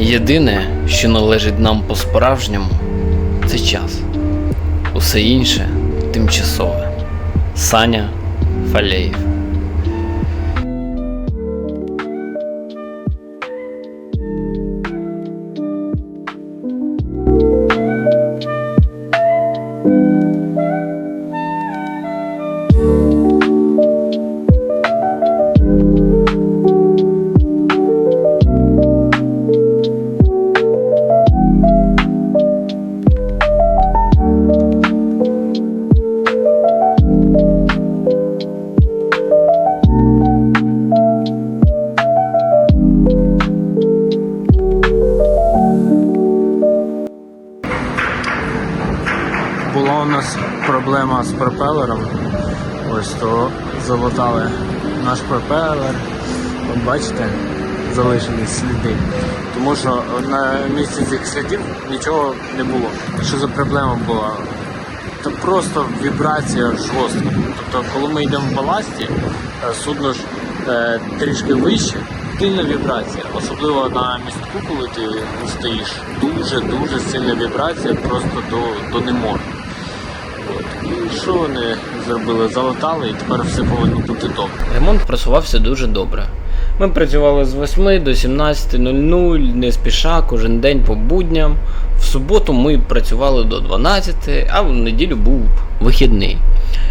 Єдине, що належить нам по-справжньому, це час. Усе інше тимчасове. Саня Фалеєв. Проблема з пропелером. Ось то залатали наш пропелер. От бачите, залишені сліди. Тому що на місці цих слідів нічого не було. Що за проблема була? Це просто вібрація жорстка. Тобто, коли ми йдемо в баласті, е, судно ж е, трішки вище, сильна вібрація. Особливо на містку, коли ти стоїш, дуже-дуже сильна вібрація просто до, до не можна. От. Що вони зробили? Залатали і тепер все повинно бути добре. Ремонт просувався дуже добре. Ми працювали з 8 до 17.00, не спіша, кожен день по будням. В суботу ми працювали до 12, а в неділю був вихідний.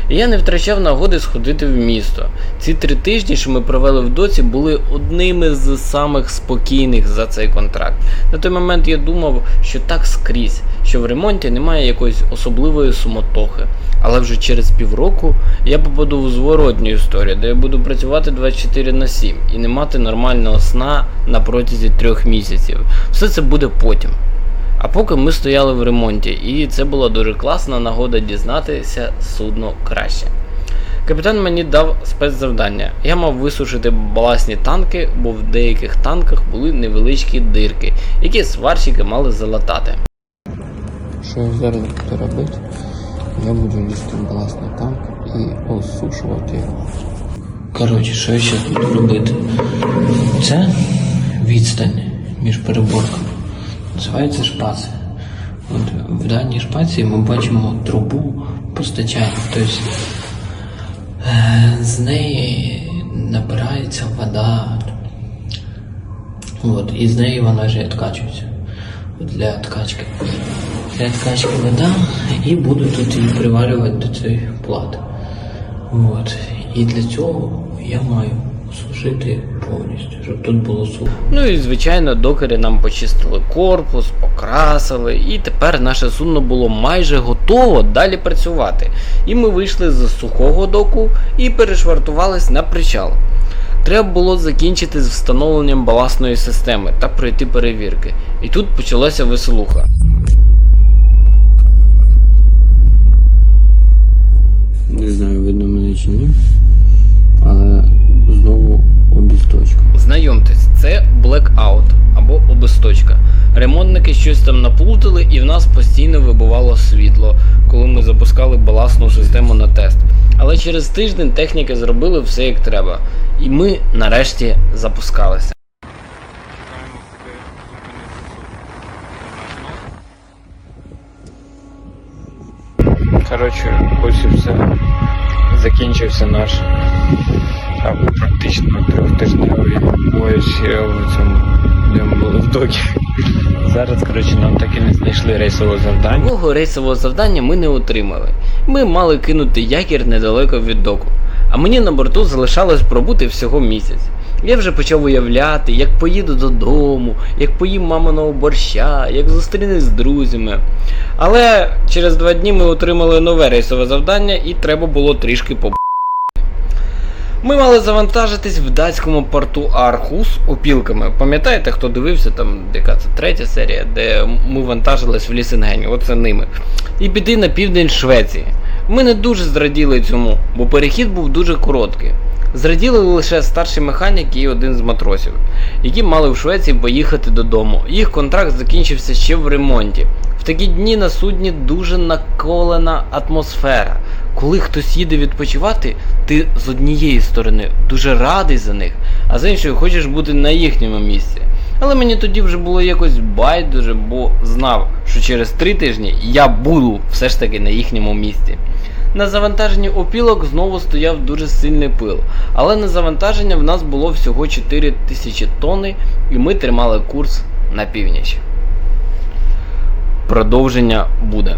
І я не втрачав нагоди сходити в місто. Ці три тижні, що ми провели в доці, були одними з самих спокійних за цей контракт. На той момент я думав, що так скрізь, що в ремонті немає якоїсь особливої суматохи. Але вже через півроку я попаду в зворотню історію, де я буду працювати 24 на 7 і не мати нормального сна на протязі трьох місяців. Все це буде потім. А поки ми стояли в ремонті, і це була дуже класна нагода дізнатися судно краще. Капітан мені дав спецзавдання. Я мав висушити баласні танки, бо в деяких танках були невеличкі дирки, які сварщики мали залатати. Що я зараз буду робити? Я буду лізти баласний танк і осушувати його. Коротше, що я зараз буду робити? Це відстань між переборками. Називається шпаці. От в даній шпаці ми бачимо трубу постачання. Тобто е, з неї набирається вода. От, і з неї вона вже відкачується. Для откачки. Для откачки вода і буду тут її приварювати до цієї плати. От. І для цього я маю сушити повністю, щоб тут було сухо. Ну і звичайно, докери нам почистили корпус, покрасили, і тепер наше судно було майже готово далі працювати. І ми вийшли з сухого доку і перешвартувались на причал. Треба було закінчити з встановленням баласної системи та пройти перевірки. І тут почалася веселуха. Не знаю, видно мене чи ні. Але обісточка. Знайомтесь, це Blackout або обесточка. Ремонтники щось там наплутали і в нас постійно вибувало світло, коли ми запускали баласну систему на тест. Але через тиждень техніки зробили все як треба. І ми нарешті запускалися. Коротше, ось і все. Закінчився наш а, практично трьохтижневий пояс в цьому, в докі. Зараз, коротше, нам так і не знайшли рейсове завдання. Такого рейсового завдання ми не отримали. Ми мали кинути якір недалеко від доку. А мені на борту залишалось пробути всього місяць. Я вже почав уявляти, як поїду додому, як поїм маминого борща, як зустрінусь з друзями. Але через два дні ми отримали нове рейсове завдання і треба було трішки по. Ми мали завантажитись в датському порту Архус опілками. Пам'ятаєте, хто дивився там, яка це третя серія, де ми вантажились в Лісенгені, оце ними. І піти на південь Швеції. Ми не дуже зраділи цьому, бо перехід був дуже короткий. Зраділи лише старший механік і один з матросів, які мали в Швеції поїхати додому. Їх контракт закінчився ще в ремонті. Такі дні на судні дуже наколена атмосфера. Коли хтось їде відпочивати, ти з однієї сторони дуже радий за них, а з іншої хочеш бути на їхньому місці. Але мені тоді вже було якось байдуже, бо знав, що через три тижні я буду все ж таки на їхньому місці. На завантаженні опілок знову стояв дуже сильний пил, але на завантаження в нас було всього 4 тисячі тонни, і ми тримали курс на північ. Продовження буде.